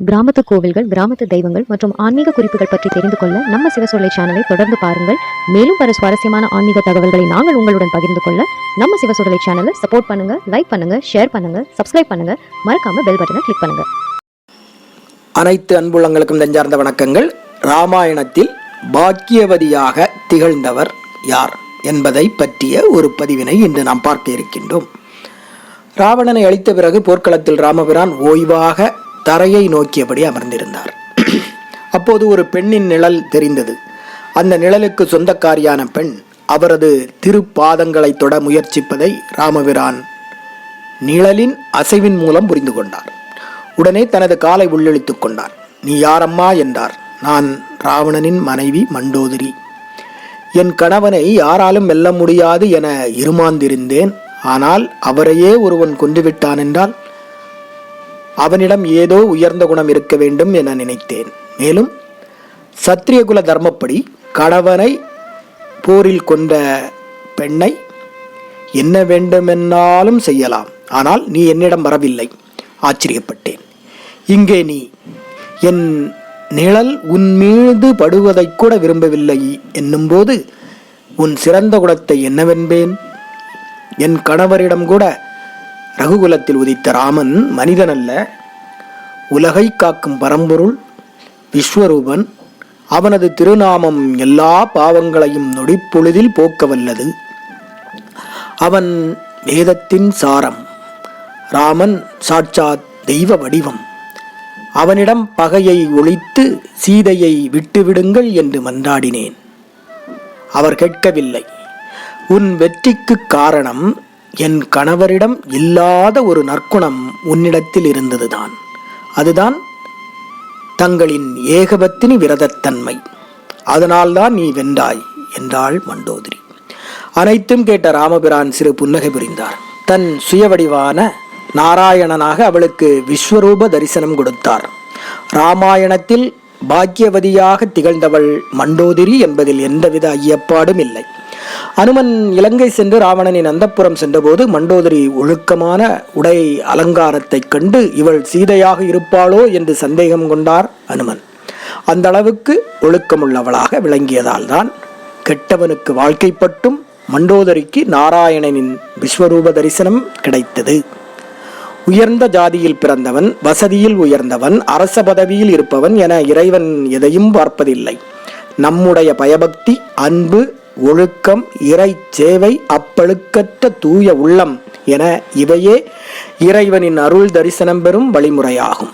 கிராமத்து கோவில்கள் கிராமத்து தெய்வங்கள் மற்றும் ஆன்மீக குறிப்புகள் பற்றி தெரிந்து கொள்ள நம்ம சிவசொல்லை சேனலை தொடர்ந்து பாருங்கள். மேலும் பல சுவாரஸ்யமான ஆன்மீக தகவல்களை நாங்கள் உங்களுடன் பகிர்ந்து கொள்ள நம்ம சிவசொல்லை சேனலை சப்போர்ட் பண்ணுங்க லைக் பண்ணுங்க ஷேர் பண்ணுங்க சப்ஸ்கிரைப் பண்ணுங்க. மறக்காம பெல் பட்டனை கிளிக் பண்ணுங்க. அனைத்து அன்புள்ளங்களுக்கும் நெஞ்சார்ந்த வணக்கங்கள். ராமாயணத்தில் பாக்கியவதியாக திகழ்ந்தவர் யார் என்பதை பற்றிய ஒரு பதிவினை இன்று நாம் பார்க்க இருக்கின்றோம். ராவணனை அழித்த பிறகு போர்க்களத்தில் ராமபிரான் ஓய்வாக தரையை நோக்கியபடி அமர்ந்திருந்தார். அப்போது ஒரு பெண்ணின் நிழல் தெரிந்தது. அந்த நிழலுக்கு சொந்தக்காரியான பெண் அவரது திருப்பாதங்களை தொட முயற்சிப்பதை ராமபிரான் நிழலின் அசைவின் மூலம் புரிந்து கொண்டார். உடனே தனது காலை உள்ளிழுத்துக் கொண்டார். நீ யாரம்மா? என்றார். நான் ராவணனின் மனைவி மண்டோதரி. என் கணவனை யாராலும் வெல்ல முடியாது என இருமாந்திருந்தேன். ஆனால் அவரையே ஒருவன் கொன்றுவிட்டான் என்றால் அவனிடம் ஏதோ உயர்ந்த குணம் இருக்க வேண்டும் என நினைத்தேன். மேலும் சத்திரியகுல தர்மப்படி கணவனை போரில் கொண்ட பெண்ணை என்ன வேண்டுமென்னாலும் செய்யலாம். ஆனால் நீ என்னிடம் வரவில்லை. ஆச்சரியப்பட்டேன். இங்கே நீ என் நிழல் உன் மீது படுவதைக் கூட விரும்பவில்லை என்னும்போது உன் சிறந்த குணத்தை என்னவென்பேன்? என் கணவரிடம் கூட ரகுகுலத்தில் உதித்த ராமன் மனிதன் அல்ல உலகை காக்கும் பரம்பொருள் விஸ்வரூபன். அவனது திருநாமம் எல்லா பாவங்களையும் நொடிப்பொழுதில் போக்க வல்லது அவன் வேதத்தின் சாரம் ராமன் சாட்சாத் தெய்வ வடிவம். அவனிடம் பகையை ஒழித்து சீதையை விட்டுவிடுங்கள் என்று மன்றாடினேன். அவர் கேட்கவில்லை. உன் வெற்றிக்கு காரணம் என் கணவரிடம் இல்லாத ஒரு நற்குணம் உன்னிடத்தில் இருந்ததுதான். அதுதான் தங்களின் ஏகபத்தினி விரதத்தன்மை. அதனால்தான் நீ வென்றாய் என்றாள் மண்டோதரி. அனைத்தும் கேட்ட ராமபிரான் சிறு புன்னகை புரிந்தார். தன் சுயவடிவான நாராயணனாக அவளுக்கு விஸ்வரூப தரிசனம் கொடுத்தார். ராமாயணத்தில் பாக்கியவதியாக திகழ்ந்தவள் மண்டோதிரி என்பதில் எந்தவித ஐயப்பாடும் இல்லை. அனுமன் இலங்கை சென்று ராவணனின் அந்தப்புறம் சென்றபோது மண்டோதரி ஒழுக்கமான உடை அலங்காரத்தைக் கண்டு இவள் சீதையாக இருப்பாளோ என்று சந்தேகம் கொண்டார் அனுமன். அந்த அளவுக்கு ஒழுக்கமுள்ளவளாக விளங்கியதால் தான் கெட்டவனுக்கு வாழ்க்கைப்பட்டும் மண்டோதரிக்கு நாராயணனின் விஸ்வரூப தரிசனம் கிடைத்தது. உயர்ந்த ஜாதியில் பிறந்தவன் வசதியில் உயர்ந்தவன் அரச பதவியில் இருப்பவன் என இறைவன் எதையும் பார்ப்பதில்லை. நம்முடைய பயபக்தி அன்பு ஒழுக்கம் இறை சேவை அப்பழுக்கற்ற தூய உள்ளம் என இவையே இறைவனின் அருள் தரிசனம் பெறும் வழிமுறையாகும்.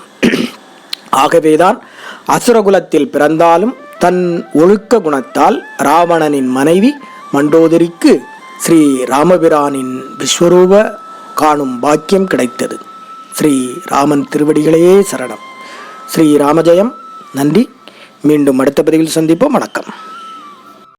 ஆகவேதான் அசுரகுலத்தில் பிறந்தாலும் தன் ஒழுக்க குணத்தால் ராவணனின் மனைவி மண்டோதரிக்கு ஸ்ரீ ராமபிரானின் விஸ்வரூப காணும் பாக்கியம் கிடைத்தது. ஸ்ரீ ராமன் திருவடிகளே சரணம். ஸ்ரீ ராமஜெயம் நன்றி. மீண்டும் அடுத்த பதிவில் சந்திப்போம். வணக்கம்.